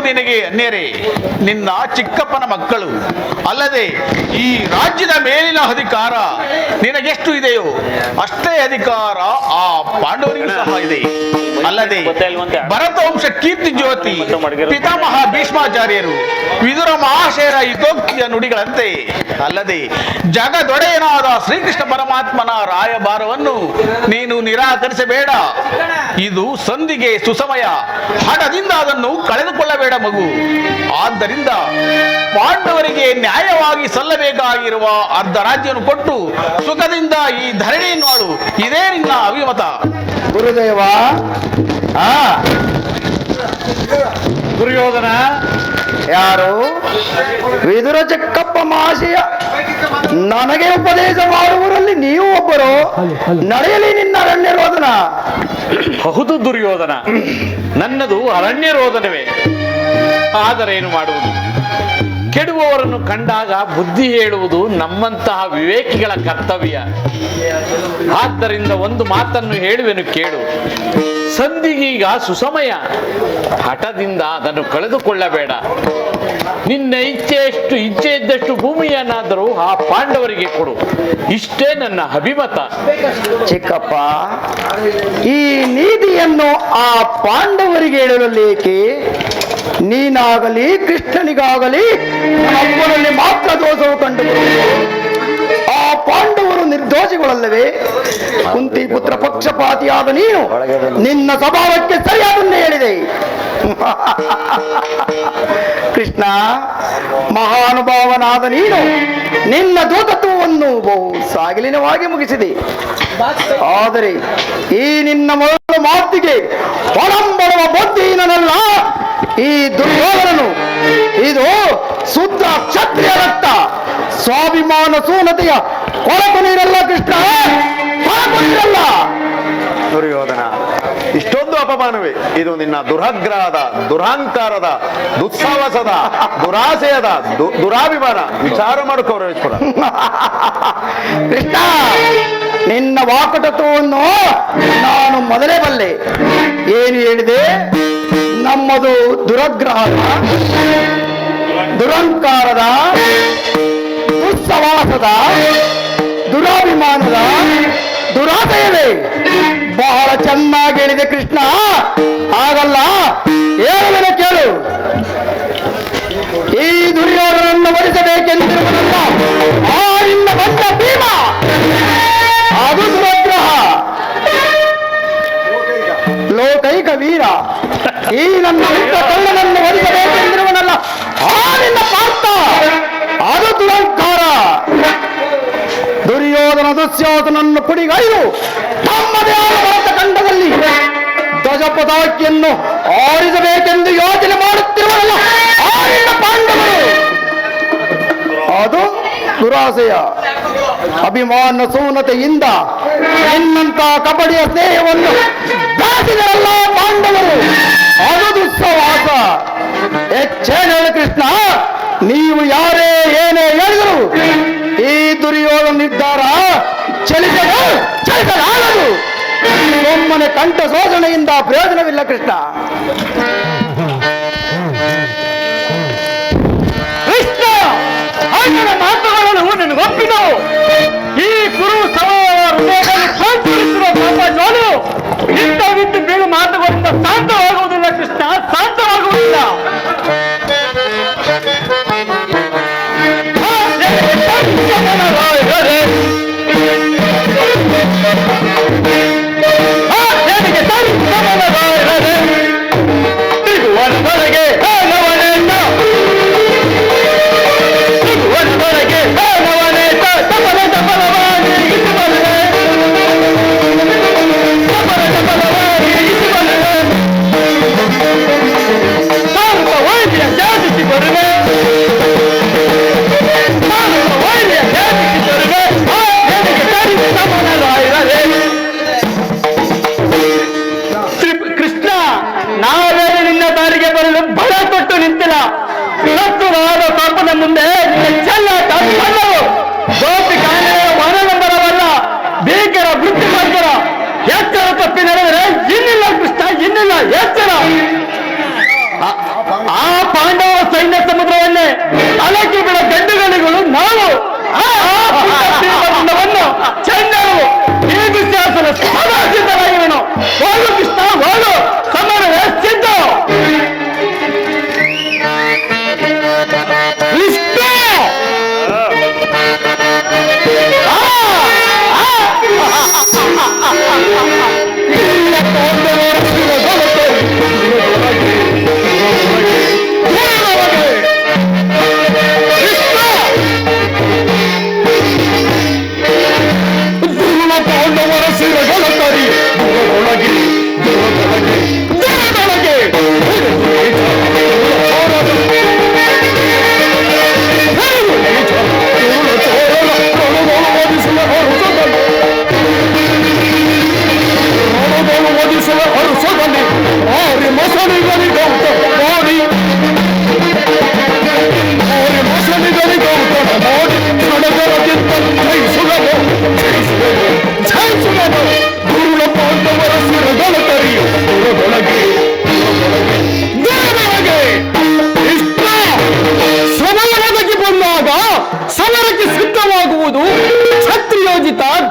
ನಿನಗೆ ಅನ್ಯರೇ ನಿನ್ನ ಚಿಕ್ಕಪ್ಪನ ಮಕ್ಕಳು. ಅಲ್ಲದೆ ಈ ರಾಜ್ಯದ ಮೇಲಿನ ಅಧಿಕಾರ ನಿನಗೆಷ್ಟು ಇದೆಯೋ ಅಷ್ಟೇ ಅಧಿಕಾರ ಆ ಪಾಂಡವರಿಗೂ ಸಹ ಇದೆ. ಅಲ್ಲದೆ ಭರತವಂಶ ಕೀರ್ತಿ ಜ್ಯೋತಿ ಪಿತಾಮಹ ಭೀಷ್ಮಾಚಾರ್ಯರು ವಿದುರ ಮಹಾಶಯರ ಹಿತೋಕ್ತಿಯ ನುಡಿಗಳಂತೆ. ಅಲ್ಲದೆ ಜಗದೊಡೆಯನಾದ ಶ್ರೀಕೃಷ್ಣ ಪರಮಾತ್ಮನ ರಾಯಭಾರವನ್ನು ನೀನು ನಿರಾಕರಿಸಬೇಡ. ಇದು ಸಂಧಿಗೆ ಸುಸಮಯ. ಹಠದಿಂದ ಅದನ್ನು ಕಳೆದುಕೊಳ್ಳಬೇಡ ಮಗು. ಆದ್ದರಿಂದ ಪಾಂಡವರಿಗೆ ನ್ಯಾಯವಾಗಿ ಸಲ್ಲಬೇಕಾಗಿರುವ ಅರ್ಧ ರಾಜ್ಯವನ್ನು ಕೊಟ್ಟು ಸುಖದಿಂದ ಈ ಧರಣಿಯನ್ನು ಇದೇ ನಿನ್ನ ಅಭಿಮತ. ಗುರುದೇವ, ಆ? ದುರ್ಯೋಧನ, ಯಾರು? ವಿದುರ ಚಕ್ಕಪ್ಪ ಮಾಸಿಯ. ನನಗೆ ಉಪದೇಶ ಮಾಡುವರಲ್ಲಿ ನೀವು ಒಬ್ಬರು. ನಡೆಯಲಿ ನಿನ್ನ ಅರಣ್ಯ ರೋದನ ಹೌದು ದುರ್ಯೋಧನ. ನನ್ನದು ಅರಣ್ಯ ರೋದನವೇ ಏನು ಮಾಡುವುದು? ಕೆಡುವವರನ್ನು ಕಂಡಾಗ ಬುದ್ಧಿ ಹೇಳುವುದು ನಮ್ಮಂತಹ ವಿವೇಕಿಗಳ ಕರ್ತವ್ಯ. ಆದ್ದರಿಂದ ಒಂದು ಮಾತನ್ನು ಹೇಳುವೆನು ಕೇಳು. ಸಂಧಿಗೀಗ ಸುಸಮಯ. ಹಠದಿಂದ ಅದನ್ನು ಕಳೆದುಕೊಳ್ಳಬೇಡ. ನಿನ್ನ ಇಚ್ಛೆಯಷ್ಟು ಇಚ್ಛೆ ಇದ್ದಷ್ಟು ಭೂಮಿಯನ್ನಾದರೂ ಆ ಪಾಂಡವರಿಗೆ ಕೊಡು. ಇಷ್ಟೇ ನನ್ನ ಅಭಿಮತ. ಚಿಕ್ಕಪ್ಪ, ಈ ನೀತಿಯನ್ನು ಆ ಪಾಂಡವರಿಗೆ ಹೇಳಲೇಕೆ ನೀನಾಗಲಿ, ಕೃಷ್ಣನಿಗಾಗಲಿ ನಮ್ಮನಲ್ಲಿ ಮಾತ್ರ ದೋಷವು ಕಂಡು ಆ ಪಾಂಡವರು ನಿರ್ದೋಷಿಗಳಲ್ಲವೇ? ಕುಂತಿ ಪುತ್ರ ಪಕ್ಷಪಾತಿಯಾದ ನೀನು, ನಿನ್ನ ಸ್ವಭಾವಕ್ಕೆ ಸರಿಯಾದನ್ನೇ ಹೇಳಿದೆ. ಕೃಷ್ಣ, ಮಹಾನುಭಾವನಾದ ನೀನು ನಿನ್ನ ದೂತತ್ವವನ್ನು ಬಹು ಸಾಗಿಲಿನವಾಗಿ ಮುಗಿಸಿದೆ. ಆದರೆ ಈ ನಿನ್ನ ಮೊದಲ ಮಾತಿಗೆ ಬುದ್ಧಿ ನನ್ನಲ್ಲ ಈ ದುರ್ಯೋಧನನು, ಇದು ಶುದ್ಧ ಕ್ಷತ್ರಿಯ ರಕ್ತ. ಸ್ವಾಭಿಮಾನ ಸೂನತೆಯ ಕೊಳಕು ನೀರಲ್ಲ ಕೃಷ್ಣ. ದುರ್ಯೋಧನ ಅಪಮಾನವೇ ಇದು ನಿನ್ನ ದುರಗ್ರಹದ ದುರಾಂಕಾರದ ದುಸ್ಸಾಹಸದ ದುರಾಸೆಯದ ದುರಾಭಿಮಾನ. ವಿಚಾರ ಮಾಡ್ಕೋರೇಶ್ವರ ಕೃಷ್ಣ, ನಿನ್ನ ವಾಕಟತ್ವವನ್ನು ನಾನು ಮೊದಲೇ ಬಲ್ಲೆ. ಏನು ಹೇಳಿದೆ? ನಮ್ಮದು ದುರಗ್ರಹದ, ದುರಂಕಾರದ, ದುಸ್ಸವಾಸದ, ದುರಾಭಿಮಾನದ, ದುರಾಸೆಯವೇ. ಬಹಳ ಚೆನ್ನಾಗಿ ಹೇಳಿದೆ ಕೃಷ್ಣ. ಹಾಗಲ್ಲ ಹೇಳುವೆನ ಕೇಳು. ಈ ದುರ್ಯೋಧನನ್ನು ಒಲಿಸಬೇಕೆಂದಿರುವುದಲ್ಲ ಆ ನಿನ್ನ ಬಂದ ಭೀಮ. ಅದು ಸುಭದ್ರಹ ಲೋಕೈಕ ವೀರ. ಈ ನನ್ನ ಹುಟ್ಟ ಕಳ್ಳನನ್ನು ವರಿಸಬೇಕೆಂದಿರುವನಲ್ಲ ಆರಿಂದ ಪಾರ್ಥ. ಅದು ದುರಂಕಾರ ದುರ್ಯೋಧನ ದುಸ್ಯೋಧನನ್ನು ಕುಡಿಗೈದು ತಮ್ಮದೇ ಆದ ಧ್ವಜ ಪದಾಕಿಯನ್ನು ಆರಿಸಬೇಕೆಂದು ಯೋಚನೆ ಮಾಡುತ್ತಿರುವಲ್ಲ ಪಾಂಡವರು! ಅದು ದುರಾಸೆಯ, ಅಭಿಮಾನ ಸೂನತೆಯಿಂದ ನಿನ್ನಂತ ಕಬಡ್ಡಿಯ ಸ್ನೇಹವನ್ನು ದಾಟಿದರಲ್ಲ ಪಾಂಡವರು! ಅದು ದುಸ್ಸವಾಸ! ಎಚ್ಚೇನ ಕೃಷ್ಣ, ನೀವು ಯಾರೇ, ಏನೇ ಹೇಳಿದರು ಈ ದುರ್ಯೋಧನ ನಿರ್ಧಾರ ಚಲಿಸಲಾಗದು ಒಮ್ಮನೆ ಕಂಠ ಶೋಷಣೆಯಿಂದ ಪ್ರಯೋಜನವಿಲ್ಲ ಕೃಷ್ಣ. ಕೃಷ್ಣ ಅಣ್ಣನ ಮಾತುಗಳನ್ನು ನನಗೊಪ್ಪಿದವು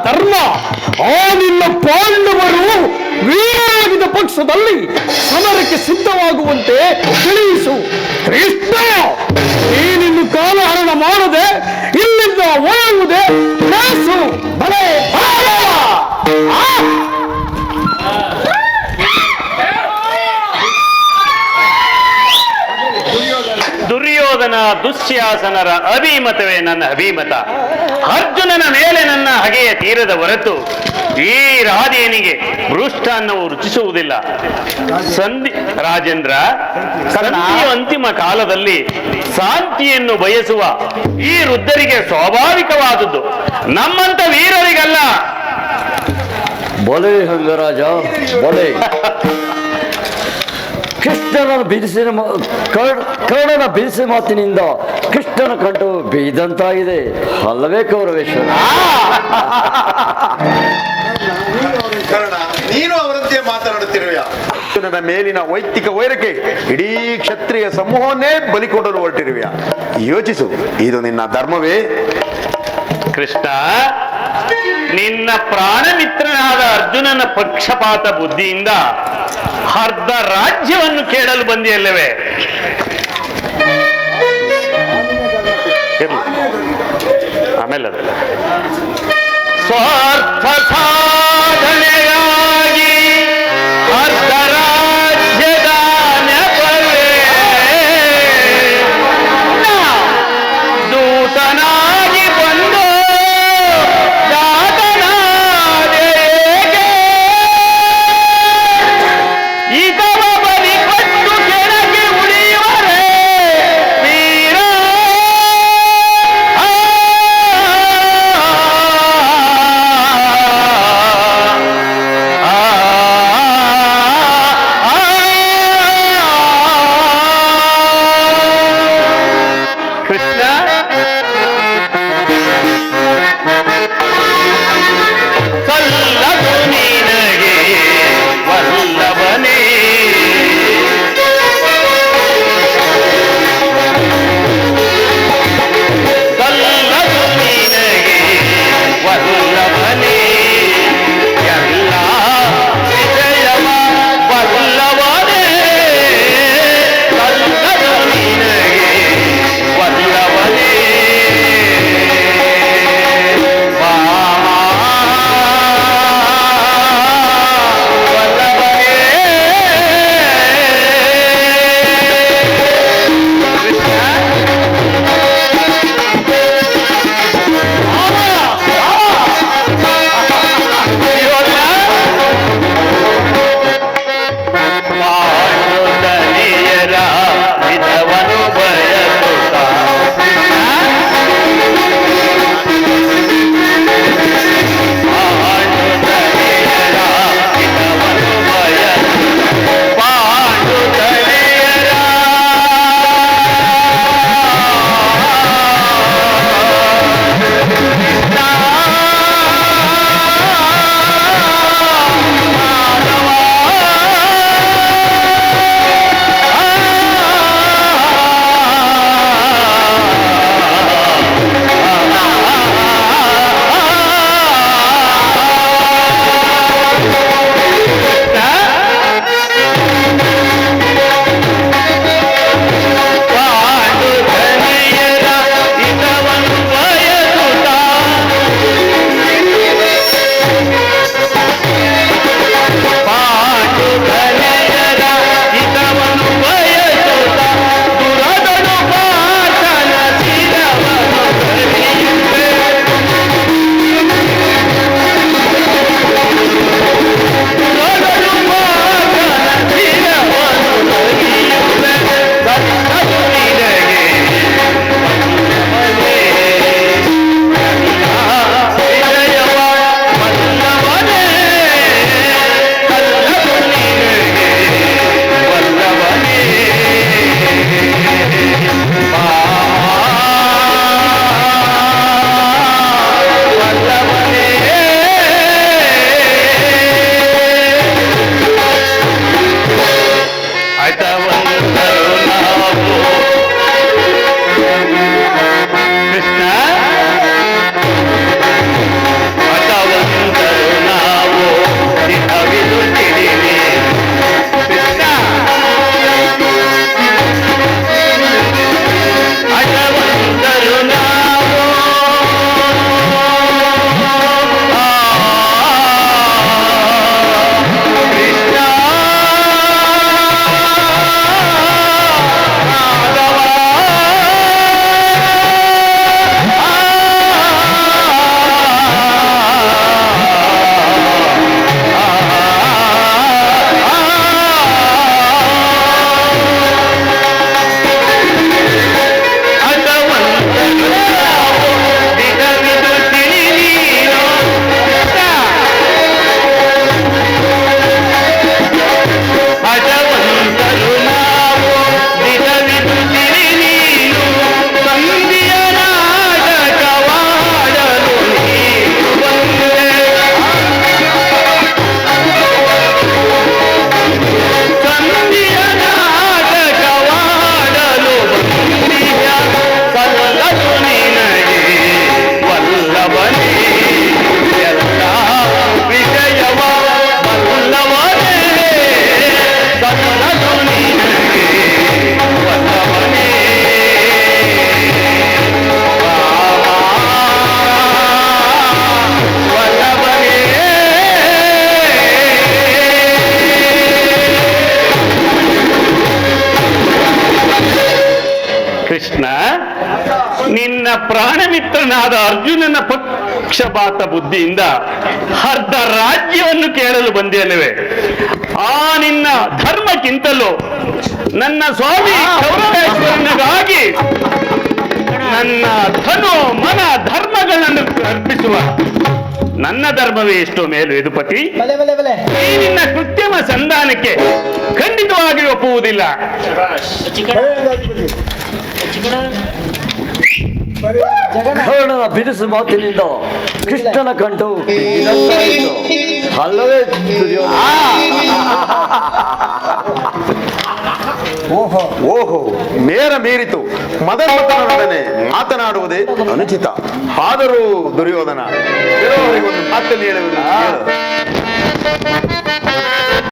ಧರ್ಮ. ಆ ನಿನ್ನ ಪಾಂಡವರು ವೀರರಾಗಿದ್ದ ಪಕ್ಷದಲ್ಲಿ ಸಮರಕ್ಕೆ ಸಿದ್ಧವಾಗುವಂತೆ ತಿಳಿಸು. ಕೃಷ್ಣ ನೀನಿನ್ನು ಕಾಲಹರಣ ಮಾಡದೆ ಇಲ್ಲಿಂದ ಒಳಗುವುದೇ ಬಲೆ ದುರ್ಯೋಧನ ದುಶ್ಯಾಸನರ ಅಭಿಮತವೇ ನನ್ನ ಅಭಿಮತ. ಅರ್ಜುನನ ಮೇಲೆ ನನ್ನ ಹಗೆಯ ತೀರದ ಹೊರತು ಈ ರಾಧೇನಿಗೆ ಅನ್ನೋ ರುಚಿಸುವುದಿಲ್ಲ. ಸಂಧಿ ರಾಜೇಂದ್ರ, ಸಂಧಿಯ ಅಂತಿಮ ಕಾಲದಲ್ಲಿ ಶಾಂತಿಯನ್ನು ಬಯಸುವ ಈ ವೃದ್ಧರಿಗೆ ಸ್ವಾಭಾವಿಕವಾದದ್ದು. ನಮ್ಮಂತ ವೀರರಿಗಲ್ಲ. ಬಲೆ ಹಂಗರಾಜ, ಬಲೆ. ಕೃಷ್ಣನ ಬಿಡಿಸಿದ ಕರ್ಣನ ಬಿಡಿಸಿದ ಮಾತಿನಿಂದ ಕೃಷ್ಣನ ಕಂಡು ಬೀದಂತಾಗಿದೆ. ಅಲ್ಲವೇ ಕೌರವೇಶ್ವರ ನೀನು ಅವರಂತೆ ಮಾತನಾಡುತ್ತಿರುವ ಕೃಷ್ಣನ ಮೇಲಿನ ವೈಯಕ್ತಿಕ ವೈರಕ್ಕೆ ಇಡೀ ಕ್ಷತ್ರಿಯ ಸಮೂಹವನ್ನೇ ಬಲಿ ಕೊಡಲು ಹೊರಟಿರುವೆಯ ಯೋಚಿಸು ಇದು ನಿನ್ನ ಧರ್ಮವೇ? ಕೃಷ್ಣ ನಿನ್ನ ಪ್ರಾಣಮಿತ್ರನಾದ ಅರ್ಜುನನ ಪಕ್ಷಪಾತ ಬುದ್ಧಿಯಿಂದ ಅರ್ಧ ರಾಜ್ಯವನ್ನು ಕೇಳಲು ಬಂದಿಯಲ್ಲವೇ? ಆಮೇಲೆ ಸ್ವಾರ್ಥ ಸಾಧನೆಗಾಗಿ ಕೃಷ್ಣ ನಿನ್ನ ಪ್ರಾಣಮಿತ್ರನಾದ ಅರ್ಜುನನ ಪಕ್ಷಪಾತ ಬುದ್ಧಿಯಿಂದ ಅರ್ಧ ರಾಜ್ಯವನ್ನು ಕೇಳಲು ಬಂದೇನವೆ ಆ ನಿನ್ನ ಧರ್ಮಕ್ಕಿಂತಲೂ ನನ್ನ ಸ್ವಾಮಿ ಗೌರವೇಶ್ವರನಿಗಾಗಿ ನನ್ನ ಧನು ಮನ ಧರ್ಮಗಳನ್ನು ಅರ್ಪಿಸುವ ನನ್ನ ಧರ್ಮವೇ ಎಷ್ಟೋ ಮೇಲು ಯದುಪತಿ ಈ ನಿನ್ನ ಕೃತ್ಯಮ ಸಂಧಾನಕ್ಕೆ ಖಂಡಿತವಾಗಿ ಒಪ್ಪುವುದಿಲ್ಲ. ಕರ್ಣನ ಬಿರುಸು ಮಾತಿನಿಂದ ಕೃಷ್ಣನ ಕಂಡು. ಅಲ್ಲವೇ ಓಹೋ. ಓಹೋ ಮೇರ ಮೀರಿತು. ಮದನೊಡನೆ ಮಾತನಾಡುವುದೇ ಅನುಚಿತ. ಆದರೂ ದುರ್ಯೋಧನ ಮಾತನ್ನು ಹೇಳುವುದು ಕೇಳು.